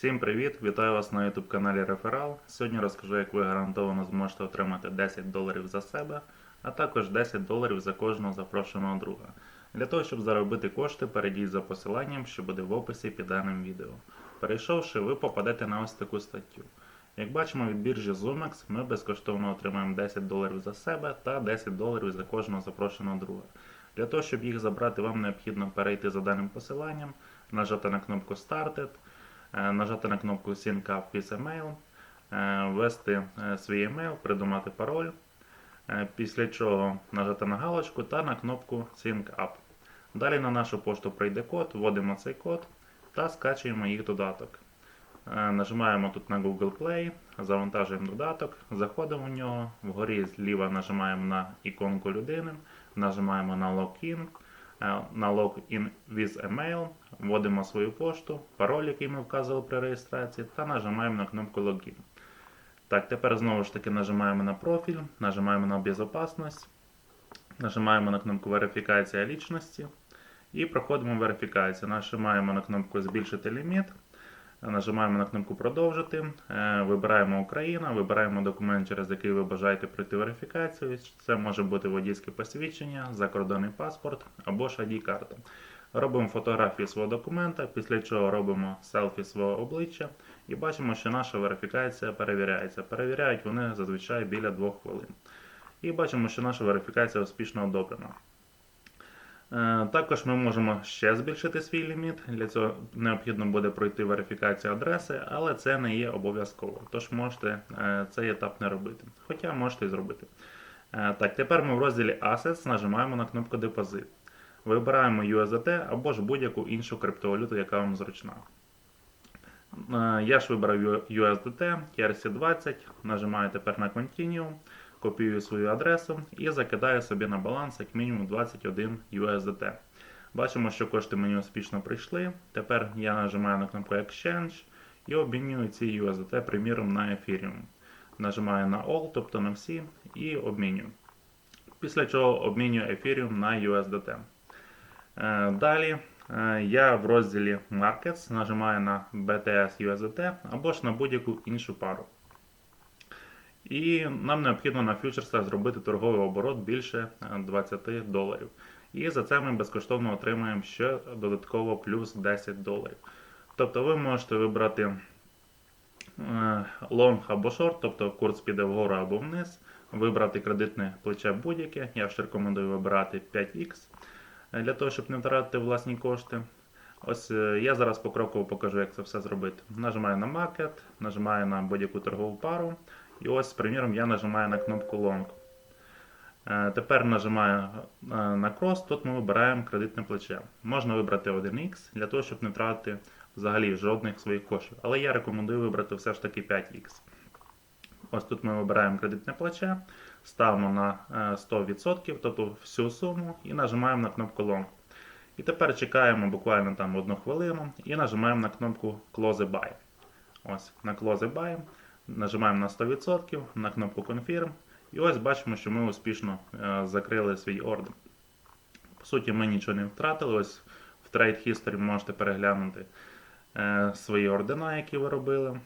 Всім привіт! Вітаю вас на YouTube каналі Реферал. Сьогодні розкажу, як ви гарантовано зможете отримати 10 доларів за себе, а також 10 доларів за кожного запрошеного друга. Для того, щоб заробити кошти, перейдіть за посиланням, що буде в описі під даним відео. Перейшовши, ви попадете на ось таку статтю. Як бачимо від біржі Zumex, ми безкоштовно отримаємо 10 доларів за себе та 10 доларів за кожного запрошеного друга. Для того, щоб їх забрати, вам необхідно перейти за даним посиланням, нажати на кнопку Started, нажати на кнопку Sync Up with Email, е, ввести е, свій емейл, придумати пароль, е, після чого нажати на галочку та на кнопку Sync Up. Далі на нашу пошту прийде код, вводимо цей код та скачуємо їх додаток. Е, Нажимаємо тут на Google Play, завантажуємо додаток, заходимо в нього, вгорі зліва нажимаємо на іконку людини, нажимаємо на Login, е, на Login with Email, вводимо свою пошту, пароль, який ми вказували при реєстрації, та нажимаємо на кнопку Login. Так, тепер знову ж таки нажимаємо на профіль, нажимаємо на безопасність, нажимаємо на кнопку верифікація лічності і проходимо верифікацію. Нажимаємо на кнопку збільшити ліміт. Нажимаємо на кнопку Продовжити, е, вибираємо Україна, вибираємо документ, через який ви бажаєте пройти верифікацію. Це може бути водійське посвідчення, закордонний паспорт або ж ID-карта. Робимо фотографію свого документа, після чого робимо селфі свого обличчя і бачимо, що наша верифікація перевіряється. Перевіряють вони зазвичай біля 2 хвилин. І бачимо, що наша верифікація успішно одобрена. Е, Також ми можемо ще збільшити свій ліміт. Для цього необхідно буде пройти верифікацію адреси, але це не є обов'язково. Тож можете е, цей етап не робити. Хоча можете і зробити. Е, Так, тепер ми в розділі Assets нажимаємо на кнопку Депозит. Вибираємо USDT або ж будь-яку іншу криптовалюту, яка вам зручна. Я ж вибрав USDT, ERC20, нажимаю тепер на Continue копіюю свою адресу і закидаю собі на баланс як мінімум 21 USDT. Бачимо, що кошти мені успішно прийшли. Тепер я нажимаю на кнопку Exchange і обмінюю ці USDT, приміром, на Ethereum. Нажимаю на All, тобто на всі, і обмінюю. Після чого обмінюю Ethereum на USDT. Е, Далі е, я в розділі Markets нажимаю на BTS USDT або ж на будь-яку іншу пару. І нам необхідно на фьючерсах зробити торговий оборот більше е, 20 доларів. І за це ми безкоштовно отримаємо ще додатково плюс 10 доларів. Тобто ви можете вибрати лонг або шорт, тобто курс піде вгору або вниз, вибрати кредитне плече будь-яке. Я ж рекомендую вибирати 5X е, для того, щоб не втратити власні кошти. Ось е, я зараз покроково покажу, як це все зробити. Нажимаю на Market, нажимаю на будь-яку торгову пару. І ось, приміром, я нажимаю на кнопку Long. Е, Тепер нажимаю е, на Cross, тут ми вибираємо кредитне плече. Можна вибрати 1X для того, щоб не втратити взагалі жодних своїх коштів. Але я рекомендую вибрати все ж таки 5X. Ось тут ми вибираємо кредитне плече, ставимо на е, 100%, тобто всю суму, і нажимаємо на кнопку Long. І тепер чекаємо буквально там одну хвилину і нажимаємо на кнопку Close Buy. Ось, на Close Buy. Нажимаємо на 100%, на кнопку Confirm. І ось бачимо, що ми успішно е, закрили свій ордер. По суті, ми нічого не втратили. Ось в Trade History можете переглянути е, свої ордена, які ви робили.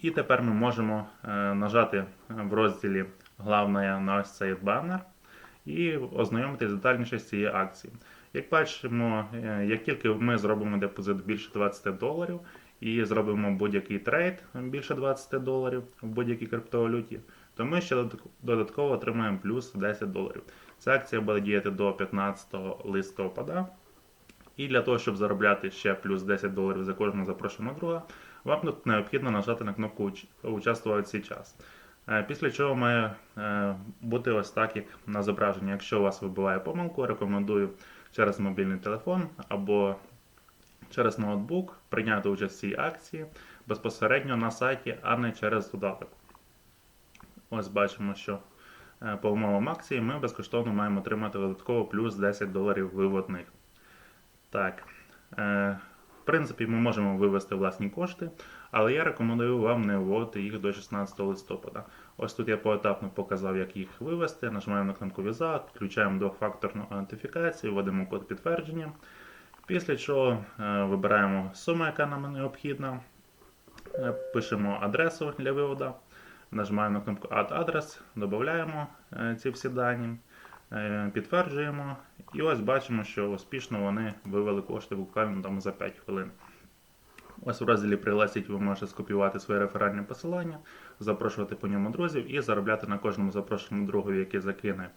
І тепер ми можемо е, нажати в розділі Главне на ось цей банер і ознайомитись детальніше з цією акцією. Як бачимо, як тільки ми зробимо депозит більше 20 доларів і зробимо будь-який трейд більше 20 доларів в будь-якій криптовалюті, то ми ще додатково отримаємо плюс 10 доларів. Ця акція буде діяти до 15 листопада. І для того, щоб заробляти ще плюс 10 доларів за кожного запрошеного друга, вам тут необхідно нажати на кнопку «Уч- Участвувати цей час. Е, Після чого має е, бути ось так, як на зображенні. Якщо у вас вибиває помилку, рекомендую через мобільний телефон або через ноутбук прийняти участь в цій акції безпосередньо на сайті, а не через додаток. Ось бачимо, що е, по умовам акції ми безкоштовно маємо отримати додатково плюс 10 доларів виводних. Так. Е, в принципі, ми можемо вивести власні кошти, але я рекомендую вам не вводити їх до 16 листопада. Ось тут я поетапно показав, як їх вивести. Нажимаємо на кнопку Visa, підключаємо двохфакторну аутентифікацію, вводимо код підтвердження. Після чого е, вибираємо суму, яка нам необхідна. е, пишемо адресу для виводу, нажимаємо на кнопку Add адрес, додаємо е, ці всі дані, підтверджуємо. І ось бачимо, що успішно вони вивели кошти буквально там за 5 хвилин. Ось в розділі Пригласіть ви можете скопіювати своє реферальне посилання, запрошувати по ньому друзів і заробляти на кожному запрошеному другові, який закине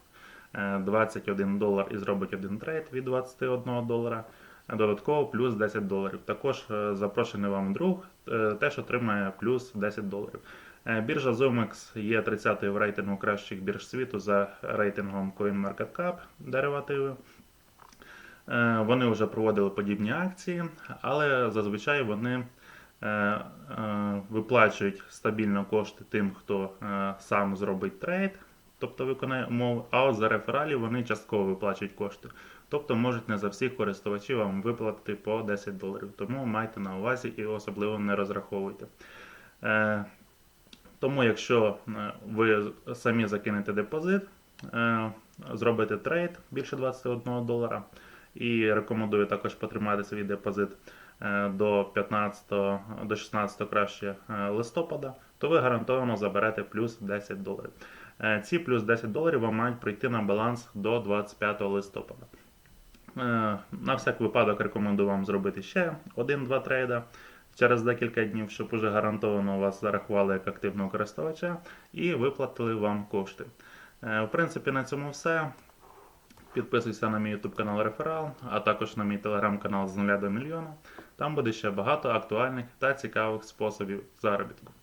е, 21 долар і зробить один трейд від 21 долара. Додатково плюс 10 доларів. Також е, запрошений вам друг е, теж отримає плюс 10 доларів. Е, Біржа ZoomX є 30-ю в рейтингу кращих бірж світу за рейтингом CoinMarketCap деривативи. Вони вже проводили подібні акції, але зазвичай вони виплачують стабільно кошти тим, хто сам зробить трейд, тобто виконає умови, а от за рефералів вони частково виплачують кошти. Тобто можуть не за всіх користувачів вам виплатити по 10 доларів. Тому майте на увазі і особливо не розраховуйте. Е, Тому, якщо е, ви самі закинете депозит, е, зробите трейд більше 21 долара, і рекомендую також потримати свій депозит е, до 15 до 16 краще е, листопада, то ви гарантовано заберете плюс 10 доларів. Ці плюс 10 доларів вам мають прийти на баланс до 25 листопада. Е, На всяк випадок рекомендую вам зробити ще один-два трейда через декілька днів, щоб уже гарантовано вас зарахували як активного користувача і виплатили вам кошти. Е, В принципі, на цьому все. Підписуйся на мій YouTube канал Реферал, а також на мій телеграм-канал з 0 до мільйона. Там буде ще багато актуальних та цікавих способів заробітку.